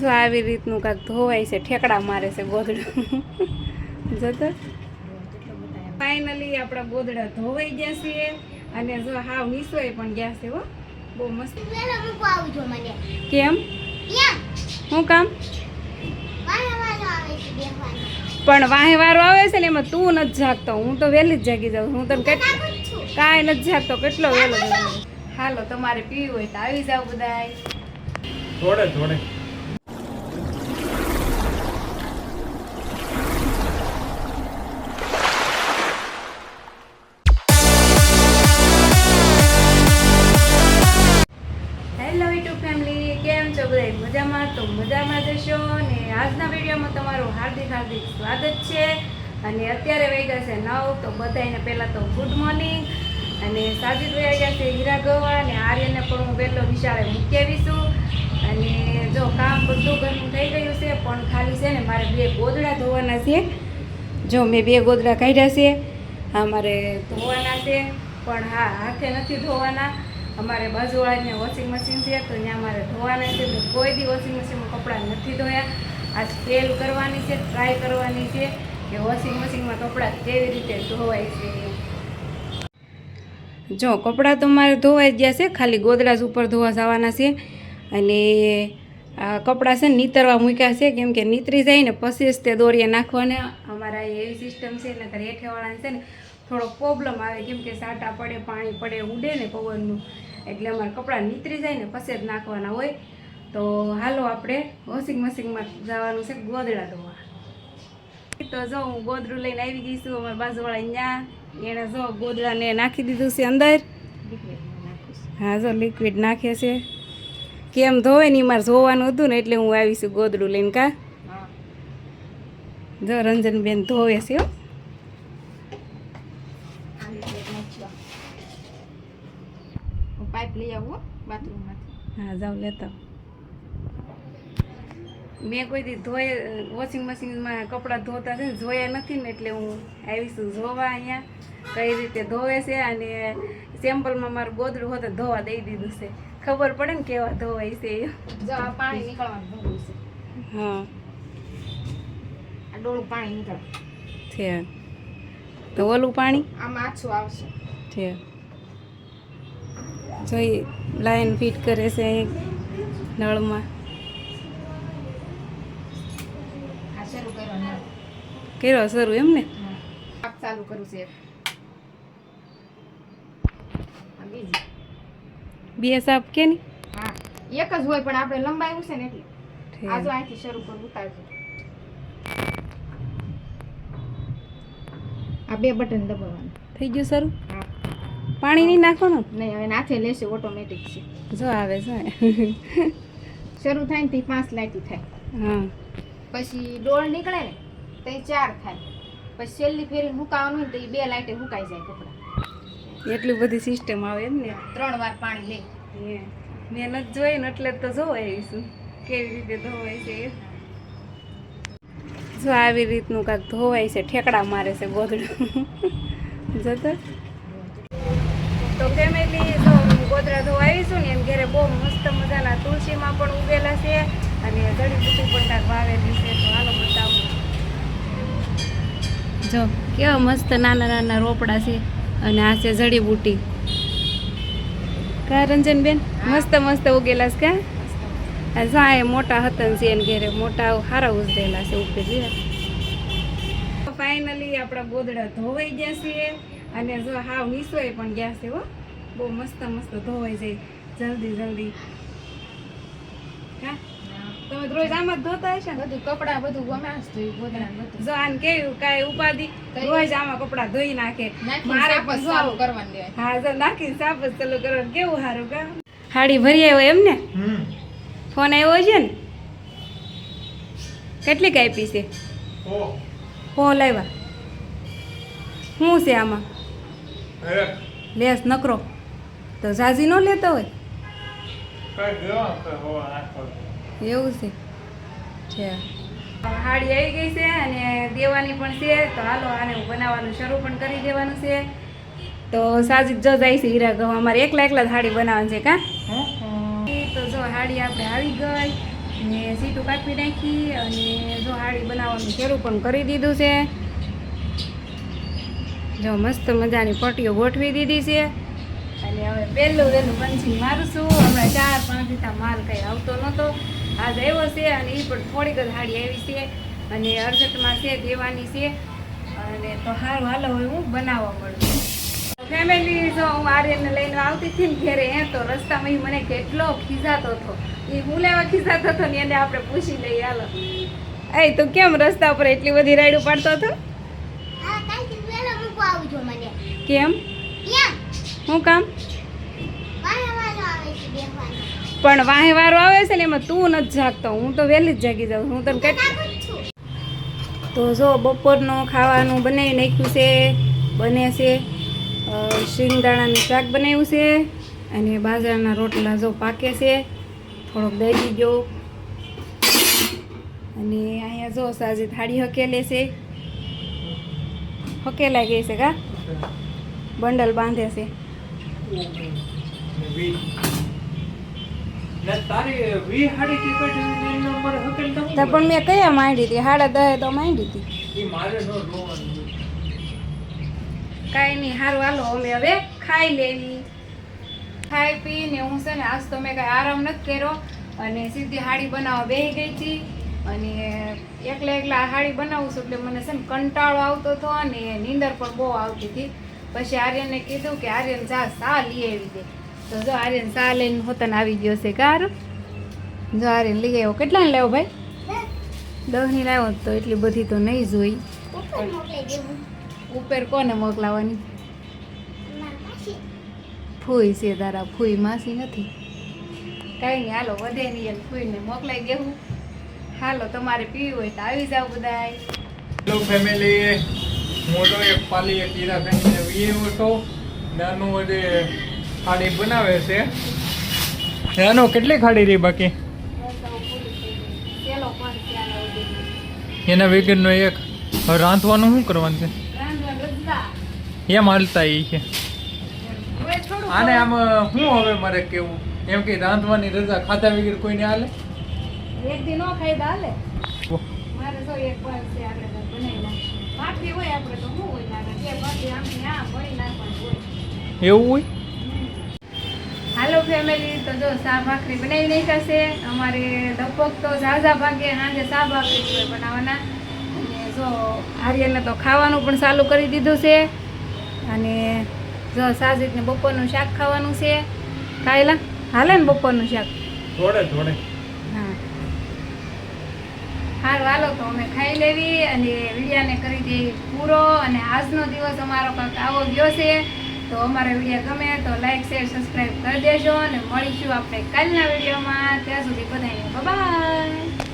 જો આવી રીતનું કાંક ધોવાય છે ઠેકડા મારે છે ગોદડું. જતો ફાઇનલી આપણા ગોદડા ધોવાઈ ગયા છે અને જો હાવ નીસોય પણ ગયા છે હો. બહુ મસ્ત. કેમ? શું કામ? પણ વાહે વારો આવે છે ને એમાં તું નથી જાગતો. હું તો વહેલી જ જાગી જાઉં હું તને કાંઈ નથી જાગતો. કેટલો વહેલો હાલો તમારે પીવું હોય તો આવી જાવ બધાય. થોડે થોડે આજના વિડીયોમાં તમારું હાર્દિક હાર્દિક સ્વાગત છે. અને અત્યારે વાગ્યા છે નવ, તો બધાને પહેલાં તો ગુડ મોર્નિંગ અને સાજિદ ગયા છે હીરા ગવા અને આર્યને પણ હું વહેલો વિશાળે મૂકી આવીશું અને જો કામ બધું ઘરનું થઈ ગયું છે, પણ ખાલી છે ને મારે બે ગોદડા ધોવાના છે. જો મેં બે ગોદડા કાઢ્યા છે. હા, મારે ધોવાના છે, પણ હા, હાથે નથી ધોવાના. અમારે બાજુવાળાને વોશિંગ મશીન છે, તો ત્યાં મારે ધોવાના છે. મેં કોઈ દી વોશિંગ મશીનમાં કપડાં નથી ધોયા. આ સ્પેલ કરવાની છે ટ્રાય કરવાની છે કે વોશિંગ મશીનમાં કપડાં કેવી રીતે ધોવાય છે. જો કપડાં તો મારે ધોવાઈ ગયા છે, ખાલી ગોદરાજ ઉપર ધોવા જવાના છે અને કપડાં છે નીતરવા મૂક્યા છે, કેમ કે નીતરી જાય ને પછી તે દોરીએ નાખવાના. અમારા એવી સિસ્ટમ છે ને ત્યારે હેઠેવાળાને છે ને થોડો પ્રોબ્લેમ આવે, કેમ કે સાટા પડે, પાણી પડે, ઉડે ને પવનનું. એટલે અમારે કપડાં નીતરી જાય ને પછી જ નાખવાના હોય. તો હાલો આપણે વોશિંગ મશીનમાં જવાનું છે ગોદડા ધોવા. તો જો હું ગોદડું લઈને આવી ગઈ છું અમારા બાજુવાળા અહીંયા. એણે જો ગોદડાને નાખી દીધું છે અંદર. હા જો લિક્વિડ નાખે છે. કેમ ધોવે ને મારે ધોવાનું હતું ને એટલે હું આવી છું ગોદડું લઈને કા. જો રંજનબેન ધોવે છે હો. પાઇપ લઈ આવો બાથરૂમમાંથી. હા જાઉં લેતા મેં કોઈ દી ધોઈ વોશિંગ મશીનમાં કપડાં ધોતા છે ને જોયા નથી ને એટલે હું આવીશું જોવા અહીંયા. કઈ રીતે ધોવે છે અને સેમ્પલમાં મારું ગોદડું હોતે ધોવા દઈ દીધું છે. ખબર પડે ને કેવા ધોવાય છે જો આ પાણી નીકળવાનું છે. હા. આ ડોળું પાણી નીકળે. છે. તો ઓલું પાણી? આમાં આછું આવશે. છે. જોઈ લાઈન ફિટ કરે છે નળમાં આ શરૂ કરવાનું કર્યો શરૂ એમ ને આપ ચાલુ કરું છે. બે સાપ કે ની? હા એક જ હોય પણ આપણે લંબાયું છે ને એટલે. આ જો અહીંથી શરૂ કરું ઉતારજો. આ બે બટન દબાવવાનું. થઈ ગયું શરૂ? પાણી નહીં નાખવાનું? નહીં હવે નાથે લેશે ઓટોમેટિક છે. જો આવે છે. શરૂ થાય ને તે પાંચ લાઈટી થાય. હા. પછી ડોળ નીકળે ને તો એ ચાર થાય. પછી છેલ્લી ફેરી હુકાવાનું તો એ બે લાઇટે હુકાઈ જાય કપડાં. એટલી બધી સિસ્ટમ આવે એમ ને? ત્રણ વાર પાણી લે. મહેનત મેં નથી જોઈ ને એટલે તો જોવાઈશું કેવી રીતે ધોવાય છે જો આવી રીતનું કાંક ધોવાય છે ઠેકડા મારે છે ગોદડું. જતો? તો ફેમિલી જો હું ધોવાઈશું ને એમ ઘરે બહુ મસ્ત મજાના તુલસીમાં પણ ઉગેલા છે અને જડીબુટી પણ કાંક વાવેલી છે તો હાલો જો, કેવા મસ્ત નાના નાના રોપડા છે અને આ છે જડીબુટી કા રંજનબેન? મસ્ત મસ્ત ઉગેલા છે કા જાય મોટા હતા છે એને ઘેરે. મોટા સારા ઉજરેલા છે ઉપર ફાઇનલી આપણા ગોદડા ધોવાઈ ગયા છે અને જો, હાવ નીસોય પણ ગયા છે, હો. બહુ મસ્ત મસ્ત ધોવાઈ જાય. જલ્દી જલ્દી. હા તમે રોજ આમ જ ધોતા હશે ને બધું કપડા બધું ગમે જ ગોદડા બધું જો આને કેવું કાંઈ ઉપાધિ રોજ આમાં કપડાં ધોઈ નાખે. મારે પણ ચાલુ જો કરવાનું હા જો નાખી સાફ જ ચાલુ કરવાનું. કેવું સારું કા હાડી ભરી આવ્યો એમ ને? હમ. ફોન આવ્યો છે ને? કેટલીક આપી છે? હો લાવ્યા. શું છે આમાં? લેસ નકરો. તો ઝાઝી ન લેતો હોય? કઈ ગયો કે હો આખો એવું છે. છે. હાડી આવી ગઈ છે અને દેવાની પણ છે તો હાલો આને બનાવવાનું શરૂ પણ કરી દેવાનું છે. તો સાજી જો જાય છે હીરા ઘઉં અમારે એકલા એકલા જ હાડી બનાવવાની છે કાં? તો જો હાડી આપણે આવી ગઈ ને સીટું કાપી નાખી અને જો હાડી બનાવવાનું શરૂ પણ કરી દીધું છે. જો મસ્ત મજાની પટ્ટીઓ ગોઠવી દીધી છે. અને હવે પહેલું વહેલું પંચિંગ મારું છું. હમણાં ચાર પાંચ માલ કંઈ આવતો નહોતો. આજ આવ્યો છે અને એ પણ થોડીક જ હાડી આવી છે અને અર્જન્ટમાં છે દેવાની છે. અને તો સારું હાલો હવે હું બનાવવા મળું. ફેમિલી જો હું આર્યનને લઈને આવતી હતી ને ઘેરે એ તો રસ્તામાં મને કેટલો ખીજાતો હતો. એ હું લેવા ખીજાતો હતો ને એને આપણે પૂછી લઈએ હાલો. એ તો કેમ રસ્તા પર એટલી બધી રાઈડ પાડતો હતો? કેમ? શું કામ વારે વારે આવે છે બેહવાનો પણ વાહે વારો આવે છે ને એમાં તું નથી જાગતો. હું તો વહેલી જ જાગી જાઉં હું તને છું. તો જો બપોરનું ખાવાનું બનાવી નાખ્યું છે બને છે શિંગદાણાનું શાક બનાવ્યું છે અને બાજરાના રોટલા જો પાકે છે થોડોક દહીં ગયો. અને અહીંયા જો સાજી થાળી હકેલે છે. હકેલા ગઈ છે કા? બંડલ બાંધે છે વી ને તારી વી હાડી ટિકિટ એનો નંબર હકેલ તો તો પણ મેં કયા માંડી હતી? સાડા દહે તો માંડી હતી. ઈ મારે નો જોવાનું. કાંઈ નહીં સારું હાલો અમે હવે ખાઈ લેવી. ખાઈ પીને હું છે ને આજ તો મેં કાંઈ આરામ નથી કર્યો અને સીધી હાડી બનાવવા બેસી ગઈ હતી અને એકલા એકલા હાડી બનાવું છું એટલે મને છે ને કંટાળો આવતો હતો અને નીંદર પણ બહુ આવતી હતી. પછી આર્યનને કીધું કે આર્યન જા સા લઈ આવી દે. તો જો આર્યન સા લઈને હોતન આવી ગયો છે કાર જો આર્યન લઈ આવ્યો. કેટલાને લેવો ભાઈ? દહની લાવ્યો તો એટલી બધી તો નહીં જોઈ. ઉપર કોને મોકલાવાની? ફૂઈ છે તારા, ફૂઈ માસી નથી. કાંઈ નહીં, હાલો વધે નહીં એમ ફૂઈને મોકલાઈ દેવું હાલો તમારે પીવું હોય તો આવી જાવ બધાય. હેલો ફેમિલી મોટો એક પાલી, એક હીરા ફેમિલી વીએ હતો. નાનું હજી ખાડી બનાવે છે. એનો કેટલી ખાડી રહી બાકી? એના વેગનનો એક. રાંધવાનું શું કરવાનું છે? એમ હાલતા એ છે. આને આમ શું હવે મારે કેવું? એમ કે રાંધવાની રજા ખાધા વગર કોઈને હાલે? એક દી નો ખાઈ દા હાલે. મારે તો એક વાર છે આપણે બનાવી હોય આપણે તો શું હોય લાગે બે ભાખરી આમ વળી હોય. એવું હોય? હાલો ફેમિલી તો જો સા ભાખરી બનાવી નહીં કરશે અમારે લગભગ તો ઝાઝા ભાગે સાંજે સા ભાખરી બનાવવાના. અને જો આર્યને તો ખાવાનું પણ ચાલુ કરી દીધું છે. અને જો સાજીતને બપોરનું શાક ખાવાનું છે. કાયલા હાલે ને બપોરનું શાક? થોડે થોડે હા. હારું હાલો તો અમે ખાઈ લેવી અને વિડિયાને કરી દઈએ પૂરો. અને આજનો દિવસ અમારો કંઈક આવો ગયો છે. તો અમારો વીડિયો ગમે તો લાઈક શેર સબસ્ક્રાઈબ કરી દેજો અને મળીશું આપણે કાલના વિડીયોમાં. ત્યાં સુધી બધાને બાય